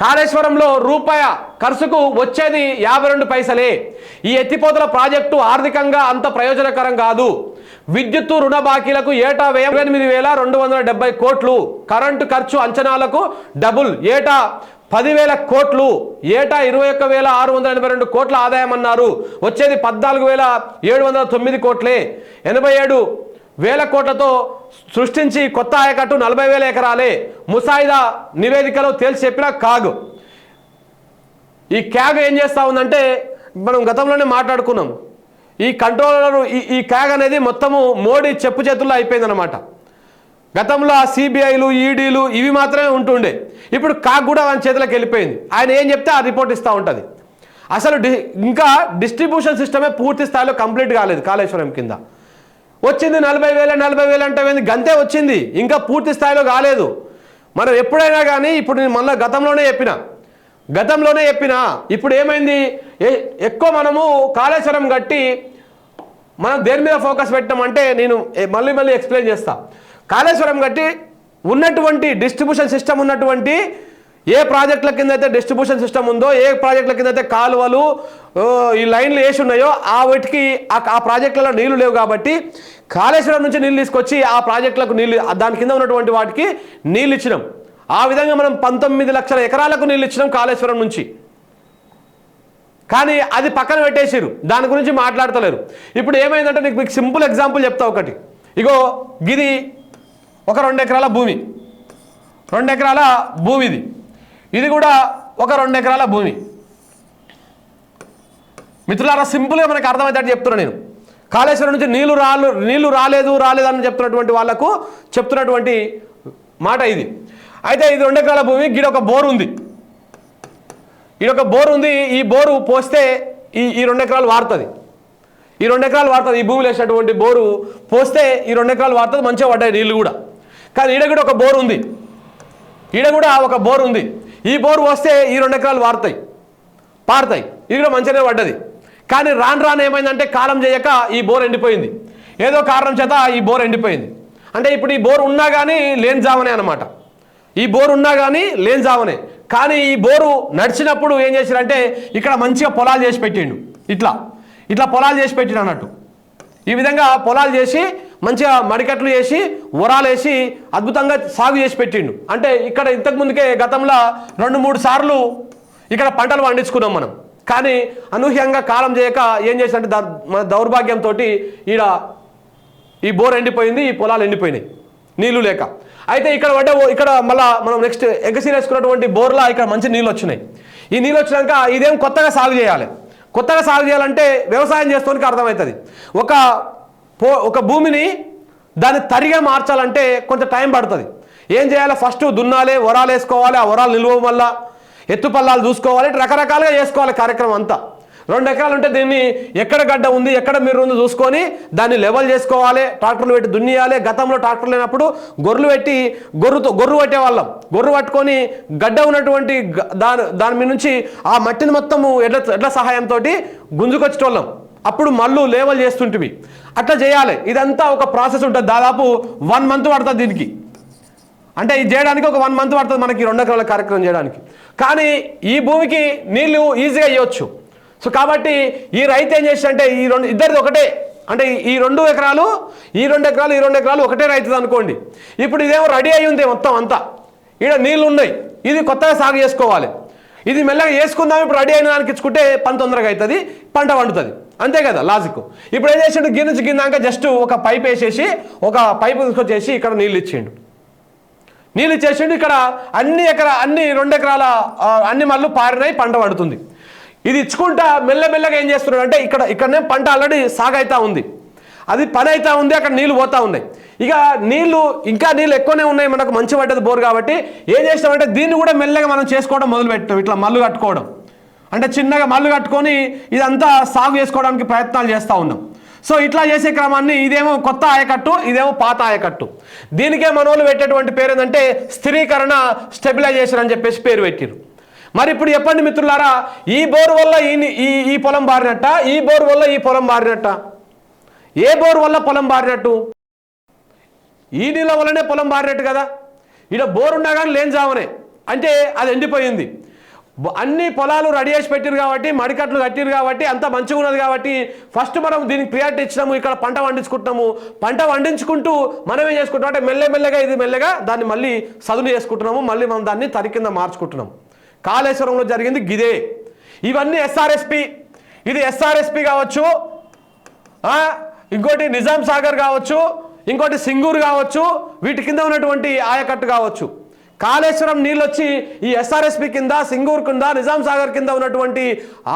కాళేశ్వరంలో రూపాయ ఖర్చుకు వచ్చేది యాభై రెండు పైసలే. ఈ ఎత్తిపోతల ప్రాజెక్టు ఆర్థికంగా అంత ప్రయోజనకరం కాదు. విద్యుత్తు రుణ బాకీలకు ఏటా వ్యయం? ఎనిమిది వేల రెండు వందల డెబ్బై కోట్లు. కరెంటు ఖర్చు అంచనాలకు డబుల్. ఏటా పదివేల కోట్లు. ఏటా ఇరవై ఒక్క వేల ఆరు వందల ఎనభై రెండు కోట్ల ఆదాయం అన్నారు. వచ్చేది పద్నాలుగు వేల ఏడు వందల తొమ్మిది కోట్లే. ఎనభై ఏడు వేల కోట్లతో సృష్టించి కొత్త ఆయకట్టు నలభై వేల ఎకరాలే ముసాయిదా నివేదికలో తేల్చి చెప్పిన కాగు. ఈ క్యాగ్ ఏం చేస్తూ ఉందంటే మనం గతంలోనే మాట్లాడుకున్నాం. ఈ కంట్రోలర్ ఈ ఈ క్యాగ్ అనేది మొత్తము మోడీ చెప్పు చేతుల్లో అయిపోయిందనమాట గతంలో ఆ సిబిఐలు ఈడీలు ఇవి మాత్రమే ఉంటుండే. ఇప్పుడు కాగ్ కూడా ఆయన చేతిలోకి వెళ్ళిపోయింది. ఆయన ఏం చెప్తే ఆ రిపోర్ట్ ఇస్తూ ఉంటుంది. అసలు డి ఇంకా డిస్ట్రిబ్యూషన్ సిస్టమే పూర్తి స్థాయిలో కంప్లీట్ కాలేదు కాళేశ్వరం కింద. వచ్చింది నలభై వేల నలభై వేలు అంటే గంతే వచ్చింది. ఇంకా పూర్తి స్థాయిలో కాలేదు. మనం ఎప్పుడైనా కానీ ఇప్పుడు నేను మళ్ళీ గతంలోనే చెప్పిన. గతంలోనే చెప్పిన. ఇప్పుడు ఏమైంది? ఎక్కువ మనము కాళేశ్వరం కట్టి మనం దేని మీద ఫోకస్ పెట్టామంటే నేను మళ్ళీ మళ్ళీ ఎక్స్ప్లెయిన్ చేస్తా. కాళేశ్వరం కట్టి ఉన్నటువంటి డిస్ట్రిబ్యూషన్ సిస్టమ్ ఉన్నటువంటి ఏ ప్రాజెక్టుల కింద అయితే డిస్ట్రిబ్యూషన్ సిస్టమ్ ఉందో ఏ ప్రాజెక్టుల కింద అయితే కాలువలు ఈ లైన్లు వేసి ఉన్నాయో ఆ వాటికి ఆ- ఆ ప్రాజెక్టులలో నీళ్ళు లేవు కాబట్టి కాళేశ్వరం నుంచి నీళ్ళు తీసుకొచ్చి ఆ ప్రాజెక్టులకు నీళ్ళు దాని కింద ఉన్నటువంటి వాటికి నీళ్ళు ఇచ్చినాం. ఆ విధంగా మనం పంతొమ్మిది లక్షల ఎకరాలకు నీళ్ళు ఇచ్చినాం కాళేశ్వరం నుంచి. కానీ అది పక్కన పెట్టేసిరు దాని గురించి మాట్లాడతలేరు. ఇప్పుడు ఏమైందంటే నీకు మీకు సింపుల్ ఎగ్జాంపుల్ చెప్తా ఒకటి. ఇగో గిది ఒక రెండు ఎకరాల భూమి. రెండు ఎకరాల భూమి ఇది కూడా ఒక రెండు ఎకరాల భూమి. మిత్రులారా సింపుల్గా మనకు అర్థమవుతాడు చెప్తున్నా నేను. కాళేశ్వరం నుంచి నీళ్ళు రాలు నీళ్ళు రాలేదు రాలేదు అని చెప్తున్నటువంటి వాళ్ళకు చెప్తున్నటువంటి మాట ఇది. అయితే ఇది రెండు ఎకరాల భూమి గిడ ఒక బోర్ ఉంది. ఇది ఒక బోర్ ఉంది ఈ బోరు పోస్తే ఈ ఈ రెండు ఎకరాలు వాడుతుంది ఈ రెండు ఎకరాలు వాడుతుంది ఈ భూమిలో వేసినటువంటి బోరు పోస్తే ఈ రెండు ఎకరాలు వాడుతుంది మంచిగా పడ్డాయి నీళ్ళు కూడా. కానీ ఈడ కూడా ఒక బోర్ ఉంది. ఈడ కూడా ఒక బోర్ ఉంది. ఈ బోరు వస్తే ఈ రెండు ఎకరాలు వారుతాయి. పారుతాయి. ఇది కూడా మంచిగానే పడ్డది. కానీ రాను రాను ఏమైందంటే కాలం చేయక ఈ బోర్ ఎండిపోయింది. ఏదో కారణం చేత ఈ బోర్ ఎండిపోయింది. అంటే ఇప్పుడు ఈ బోర్ ఉన్నా కానీ లేని జావనే అనమాట ఈ బోర్ ఉన్నా కానీ లేని జావనే. కానీ ఈ బోరు నడిచినప్పుడు ఏం చేశారంటే ఇక్కడ మంచిగా పొలాలు చేసి పెట్టిండు. ఇట్లా. ఇట్లా పొలాలు చేసి పెట్టిండు అన్నట్టు. ఈ విధంగా పొలాలు చేసి మంచిగా మడికట్లు చేసి ఉరాలు వేసి అద్భుతంగా సాగు చేసి పెట్టిండు. అంటే ఇక్కడ ఇంతకు ముందుకే గతంలో రెండు మూడు సార్లు ఇక్కడ పంటలు పండించుకున్నాం మనం. కానీ అనూహ్యంగా కాలం చేయక ఏం చేసినట్టు మన దౌర్భాగ్యంతో ఈడ ఈ బోర్ ఎండిపోయింది ఈ పొలాలు ఎండిపోయినాయి నీళ్ళు లేక. అయితే ఇక్కడ పడ్డ ఇక్కడ మళ్ళీ మనం నెక్స్ట్ ఎగసీ వేసుకున్నటువంటి బోర్లా ఇక్కడ మంచి నీళ్ళు వచ్చినాయి. ఈ నీళ్ళు వచ్చినాక ఇదేం కొత్తగా సాగు చేయాలి? కొత్తగా సాగు చేయాలంటే వ్యవసాయం చేస్తానికి అర్థమవుతుంది. ఒక పో ఒక భూమిని దాన్ని తరిగా మార్చాలంటే కొంత టైం పడుతుంది. ఏం చేయాలి? ఫస్ట్ దున్నాలి వరాలు వేసుకోవాలి. ఆ వరాలు నిలువ వల్ల ఎత్తుపల్లాలు చూసుకోవాలి. రకరకాలుగా చేసుకోవాలి కార్యక్రమం అంతా. రెండు ఎకరాలు ఉంటే దీన్ని ఎక్కడ గడ్డ ఉంది ఎక్కడ మీరు ఉంది చూసుకొని దాన్ని లెవెల్ చేసుకోవాలి. ట్రాక్టర్లు పెట్టి దున్నియాలి. గతంలో ట్రాక్టర్ లేనప్పుడు గొర్రెలు పెట్టి గొర్రుతో గొర్రు పట్టేవాళ్ళం. గొర్రు పట్టుకొని గడ్డ ఉన్నటువంటి దాని దాని మీద నుంచి ఆ మట్టిని మొత్తము ఎడ్ల ఎడ్ల సహాయంతో గుంజుకొచ్చేటోళ్ళం. అప్పుడు మళ్ళు లేవల్ చేస్తుంటివి. అట్లా చేయాలి. ఇదంతా ఒక ప్రాసెస్ ఉంటుంది. దాదాపు వన్ మంత్ పడుతుంది దీనికి. అంటే ఇది చేయడానికి ఒక వన్ మంత్ పడుతుంది మనకి రెండు ఎకరాల కార్యక్రమం చేయడానికి. కానీ ఈ భూమికి నీళ్ళు ఈజీగా ఇవ్వచ్చు సో కాబట్టి ఈ రైతు ఏం చేస్తాడంటే ఈ రెండు ఇద్దరిది ఒకటే. అంటే ఈ- రెండు ఎకరాలు ఈ రెండు ఎకరాలు ఈ రెండు ఎకరాలు ఒకటే రైతుది అనుకోండి. ఇప్పుడు ఇదేమో రెడీ అయి ఉంది మొత్తం అంతా. ఈడ నీళ్ళు ఉన్నాయి. ఇది కొత్తగా సాగు చేసుకోవాలి. ఇది మెల్లగా వేసుకుందాం ఇప్పుడు రెడీ అయిన దానికి ఇచ్చుకుంటే పని తొందరగా అవుతుంది పంట వండుతుంది. అంతే కదా లాజిక్ ఇప్పుడు ఏం చేసిండు? గిన్నె గిన్నాక జస్ట్ ఒక పైప్ వేసేసి ఒక పైపు తీసుకొచ్చేసి ఇక్కడ నీళ్ళు ఇచ్చిండు. నీళ్ళు ఇచ్చేసిండు ఇక్కడ అన్ని ఎకర అన్ని రెండు ఎకరాల అన్ని మళ్ళు పారినాయి పంట పండుతుంది ఇది ఇచ్చుకుంటా మెల్లమెల్లగా ఏం చేస్తున్నాడు అంటే ఇక్కడ ఇక్కడనే పంట ఆల్రెడీ సాగైతా ఉంది. అది పని అవుతా ఉంది అక్కడ నీళ్ళు పోతూ ఉన్నాయి. ఇక నీళ్ళు ఇంకా నీళ్ళు ఎక్కువనే ఉన్నాయి మనకు మంచి పడ్డది బోర్ కాబట్టి. ఏం చేస్తామంటే దీన్ని కూడా మెల్లగా మనం చేసుకోవడం మొదలుపెట్టాం ఇట్లా మల్లు కట్టుకోవడం. అంటే చిన్నగా మల్లు కట్టుకొని ఇదంతా సాగు చేసుకోవడానికి ప్రయత్నాలు చేస్తూ ఉన్నాం. సో ఇట్లా చేసే క్రమాన్ని ఇదేమో కొత్త ఆయకట్టు ఇదేమో పాత ఆయకట్టు. దీనికే మనోళ్ళు పెట్టేటువంటి పేరు ఏంటంటే స్థిరీకరణ స్టెబిలైజేషన్ అని చెప్పేసి పేరు పెట్టారు మరి ఇప్పుడు చెప్పండి మిత్రులారా ఈ బోరు వల్ల ఈ ఈ పొలం బారినట్ట? ఈ బోర్ వల్ల ఈ పొలం బారినట్ట? ఏ బోర్ వల్ల పొలం బారినట్టు? ఈ నీళ్ళ వల్లనే పొలం బారినట్టు కదా? ఈడ బోరు ఉన్నా కానీ లేని జావనే. అంటే అది ఎండిపోయింది. అన్ని పొలాలు రెడీ చేసి పెట్టారు కాబట్టి మడికట్లు కట్టిరు కాబట్టి అంత మంచిగా ఉన్నది కాబట్టి ఫస్ట్ మనం దీనికి ప్రియారిటీ ఇచ్చినాము ఇక్కడ పంట పండించుకుంటున్నాము. పంట పండించుకుంటూ మనం ఏం చేసుకుంటాం అంటే మెల్లమెల్లగా ఇది మెల్లగా దాన్ని మళ్ళీ సదును చేసుకుంటున్నాము. మళ్ళీ మనం దాన్ని తరి కింద మార్చుకుంటున్నాము. కాళేశ్వరంలో జరిగింది గిదే. ఇవన్నీ ఎస్ఆర్ఎస్పి. ఇది ఎస్ఆర్ఎస్పి కావచ్చు. ఇంకోటి నిజాం సాగర్ కావచ్చు ఇంకోటి సింగూరు కావచ్చు వీటి కింద ఉన్నటువంటి ఆయకట్టు కావచ్చు. కాళేశ్వరం నీళ్ళు వచ్చి ఈ ఎస్ఆర్ఎస్పి కింద సింగూరు కింద నిజాం సాగర్ కింద ఉన్నటువంటి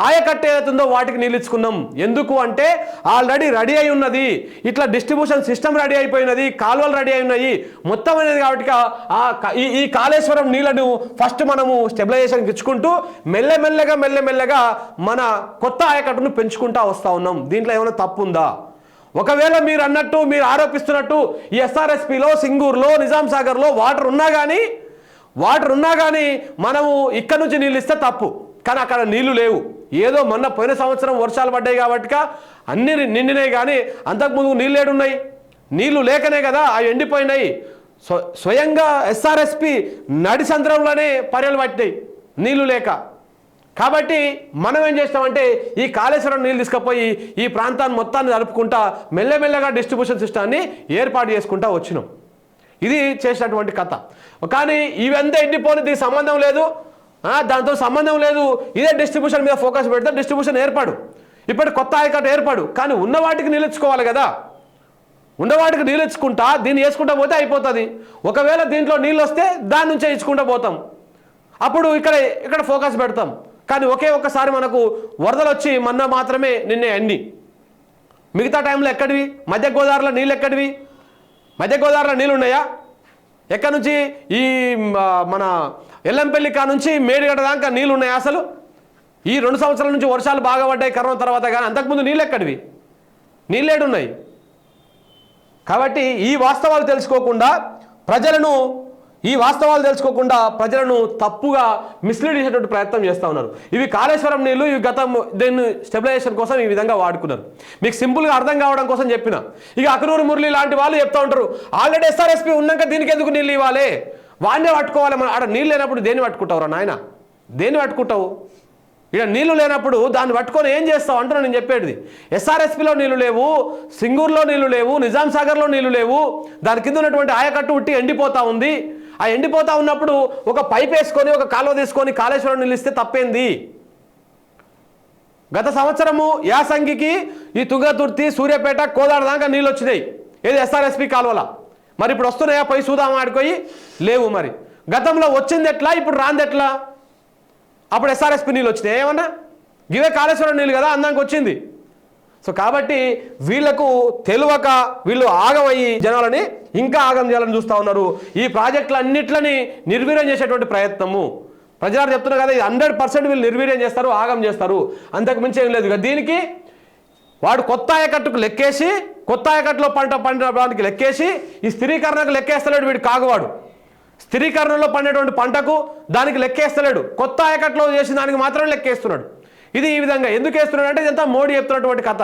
ఆయకట్టు ఏదైతుందో వాటికి నీళ్ళు ఇచ్చుకున్నాం ఎందుకు అంటే ఆల్రెడీ రెడీ అయి ఉన్నది. ఇట్లా డిస్ట్రిబ్యూషన్ సిస్టమ్ రెడీ అయిపోయినది కాలువలు రెడీ అయి ఉన్నాయి మొత్తం అనేది కాబట్టి ఆ ఈ ఈ కాళేశ్వరం నీళ్ళను ఫస్ట్ మనము స్టెబిలైజేషన్ ఇచ్చుకుంటూ మెల్లమెల్లగా మెల్లమెల్లగా మన కొత్త ఆయకట్టును పెంచుకుంటా వస్తూ ఉన్నాం. దీంట్లో ఏమైనా తప్పు ఉందా ఒకవేళ మీరు అన్నట్టు మీరు ఆరోపిస్తున్నట్టు ఈ ఎస్ఆర్ఎస్పిలో సింగూరులో నిజాం సాగర్లో వాటర్ ఉన్నా కానీ వాటర్ ఉన్నా కానీ మనము ఇక్కడ నుంచి నీళ్ళు ఇస్తే తప్పు. కానీ అక్కడ నీళ్ళు లేవు. ఏదో మొన్న పోయిన సంవత్సరం వర్షాలు పడ్డాయి కాబట్టి అన్ని నిండినాయి కానీ అంతకుముందు నీళ్ళు ఏడున్నాయి. నీళ్ళు లేకనే కదా అవి ఎండిపోయినాయి. స్వ స్వయంగా ఎస్ఆర్ఎస్పి నడి సంద్రంలోనే పర్యలు పట్టినాయి. నీళ్ళు లేక. కాబట్టి మనం ఏం చేస్తామంటే ఈ కాళేశ్వరం నీళ్ళు తీసుకుపోయి ఈ ప్రాంతాన్ని మొత్తాన్ని జరుపుకుంటా మెల్లమెల్లగా డిస్ట్రిబ్యూషన్ సిస్టాన్ని ఏర్పాటు చేసుకుంటా వచ్చినాం. ఇది చేసినటువంటి కథ. కానీ ఇవంతా ఎండిపోని దీనికి సంబంధం లేదు. దాంతో సంబంధం లేదు. ఇదే డిస్ట్రిబ్యూషన్ మీద ఫోకస్ పెడితే డిస్ట్రిబ్యూషన్ ఏర్పాడు. ఇప్పుడు కొత్త ఆయకట్టు ఏర్పాడు. కానీ ఉన్న వాటికి నిలుచుకోవాలి కదా. ఉన్నవాటికి నీళ్ళు ఇచ్చుకుంటా దీన్ని వేసుకుంటా పోతే అయిపోతుంది. ఒకవేళ దీంట్లో నీళ్ళు వస్తే దాని నుంచే ఇచ్చుకుంటా పోతాం. అప్పుడు ఇక్కడ ఇక్కడ ఫోకస్ పెడతాం. కానీ ఒకే ఒక్కసారి మనకు వరదలు వచ్చి మొన్న మాత్రమే నిన్నే అన్ని మిగతా టైంలో ఎక్కడివి? మధ్య గోదావరిలో నీళ్ళు ఎక్కడివి మధ్య గోదావరిలో నీళ్ళు ఉన్నాయా ఎక్కడి నుంచి? ఈ మన ఎల్లంపల్లి కా నుంచి మేడిగడ్డ దాకా నీళ్ళు ఉన్నాయా అసలు? ఈ రెండు సంవత్సరాల నుంచి వర్షాలు బాగా పడ్డాయి కరోనా తర్వాత కానీ అంతకుముందు నీళ్ళు ఎక్కడివి నీళ్ళేడున్నాయి. కాబట్టి ఈ వాస్తవాలు తెలుసుకోకుండా ప్రజలను ఈ వాస్తవాలు తెలుసుకోకుండా ప్రజలను తప్పుగా మిస్లీడ్ చేసేటువంటి ప్రయత్నం చేస్తూ ఉన్నారు. ఇవి కాళేశ్వరం నీళ్ళు ఇవి గతం దీన్ని స్టెబిలైజేషన్ కోసం ఈ విధంగా వాడుకున్నారు. మీకు సింపుల్గా అర్థం కావడం కోసం చెప్పిన. ఇక అకనూరు మురళి లాంటి వాళ్ళు చెప్తా ఉంటారు ఆల్రెడీ ఎస్ఆర్ఎస్పీ ఉన్నాక దీనికి ఎందుకు నీళ్ళు ఇవ్వాలి? వాడినే పట్టుకోవాలి మన ఆడ నీళ్ళు లేనప్పుడు దేన్ని పట్టుకుంటావురా నాయన? దేన్ని పట్టుకుంటావు? ఇక్కడ నీళ్ళు లేనప్పుడు దాన్ని పట్టుకొని ఏం చేస్తావు అంటున్నా నేను చెప్పేది. ఎస్ఆర్ఎస్పిలో నీళ్ళు లేవు సింగూరులో నీళ్ళు లేవు నిజాం సాగర్లో నీళ్ళు లేవు దాని కింద ఉన్నటువంటి ఆయకట్టు ఉట్టి ఎండిపోతా ఉంది. ఆ ఎండిపోతా ఉన్నప్పుడు ఒక పైప్ వేసుకొని ఒక కాలువ తీసుకొని కాళేశ్వరం నీళ్ళు ఇస్తే తప్పేంది? గత సంవత్సరము యాసంగికి ఈ తుంగతుర్తి సూర్యాపేట కోదాడ దాకా నీళ్ళు వచ్చినాయి ఏది ఎస్ఆర్ఎస్పి కాలువల? మరి ఇప్పుడు వస్తున్నాయా? పై సూదామా ఆడుకోయి. లేవు మరి. గతంలో వచ్చింది ఎట్లా? ఇప్పుడు రాంది ఎట్లా? అప్పుడు ఎస్ఆర్ఎస్పి నీళ్ళు వచ్చినాయి ఏమన్నా? ఇవే కాళేశ్వరం నీళ్ళు కదా అందానికి వచ్చింది. సో కాబట్టి వీళ్ళకు తెలియక వీళ్ళు ఆగమయ్యి జనాలని ఇంకా ఆగం చేయాలని చూస్తూ ఉన్నారు. ఈ ప్రాజెక్టులన్నిట్లని నిర్వీర్యం చేసేటువంటి ప్రయత్నము. ప్రజలు చెప్తున్నారు కదా ఇది హండ్రెడ్ పర్సెంట్ వీళ్ళు నిర్వీర్యం చేస్తారు ఆగం చేస్తారు. అంతకు మించి ఏం లేదు. దీనికి వాడు కొత్త ఆయకట్టుకు లెక్కేసి కొత్త ఆయకట్టులో పంట పండడానికి లెక్కేసి ఈ స్థిరీకరణకు లెక్కేస్తలేడు వీడు కాగువాడు. స్థిరీకరణలో పండేటువంటి పంటకు దానికి లెక్కేస్తలేడు. కొత్త ఆయకట్లో చేసిన దానికి మాత్రమే లెక్కేస్తున్నాడు. ఇది ఈ విధంగా. ఎందుకు వేస్తున్నాడు అంటే ఇదంతా మోడీ చెప్తున్నటువంటి కథ.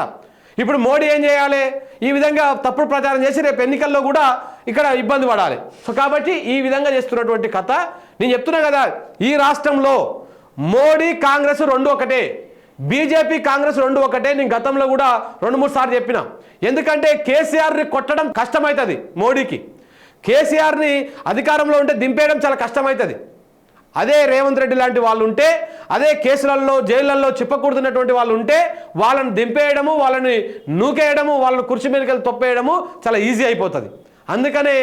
ఇప్పుడు మోడీ ఏం చేయాలి? ఈ విధంగా తప్పుడు ప్రచారం చేసి రేపు ఎన్నికల్లో కూడా ఇక్కడ ఇబ్బంది పడాలి. సో కాబట్టి ఈ విధంగా చేస్తున్నటువంటి కథ. నేను చెప్తున్నా కదా ఈ రాష్ట్రంలో మోడీ కాంగ్రెస్ రెండు ఒకటే బీజేపీ కాంగ్రెస్ రెండు ఒకటే. నేను గతంలో కూడా రెండు మూడు సార్లు చెప్పిన. ఎందుకంటే కేసీఆర్ని కొట్టడం కష్టమవుతుంది మోడీకి. కేసీఆర్ని అధికారంలో ఉంటే దింపేయడం చాలా కష్టమవుతుంది. అదే రేవంత్ రెడ్డి లాంటి వాళ్ళు ఉంటే అదే కేసులలో జైళ్ళల్లో చిప్పకూడుతున్నటువంటి వాళ్ళు ఉంటే వాళ్ళని దింపేయడము వాళ్ళని నూకేయడము వాళ్ళని కుర్చీ మీదకి వెళ్ళి తొప్పేయడము చాలా ఈజీ అయిపోతుంది. అందుకనే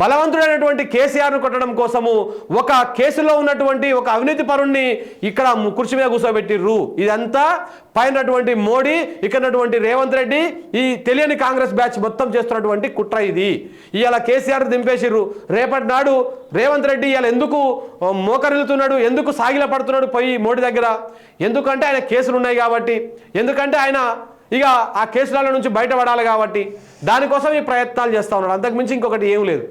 బలవంతుడైనటువంటి కేసీఆర్ను కొట్టడం కోసము ఒక కేసులో ఉన్నటువంటి ఒక అవినీతి పరుణ్ణి ఇక్కడ కుర్చీ మీద కూర్చోబెట్టిర్రు. ఇదంతా పైనటువంటి మోడీ ఇక్కడటువంటి రేవంత్ రెడ్డి ఈ తెలియని కాంగ్రెస్ బ్యాచ్ మొత్తం చేస్తున్నటువంటి కుట్ర ఇది. ఇవాళ కేసీఆర్ దింపేసిర్రు. రేపటి నాడు రేవంత్ రెడ్డి ఇవాళ ఎందుకు మోకరిల్లుతున్నాడు ఎందుకు సాగిల పడుతున్నాడు పోయి మోడీ దగ్గర? ఎందుకంటే ఆయన కేసులు ఉన్నాయి కాబట్టి. ఎందుకంటే ఆయన ఇక ఆ కేసుల నుంచి బయటపడాలి కాబట్టి. దానికోసం ఈ ప్రయత్నాలు చేస్తూ ఉన్నాడు. అంతకు మించి ఇంకొకటి ఏం లేదు.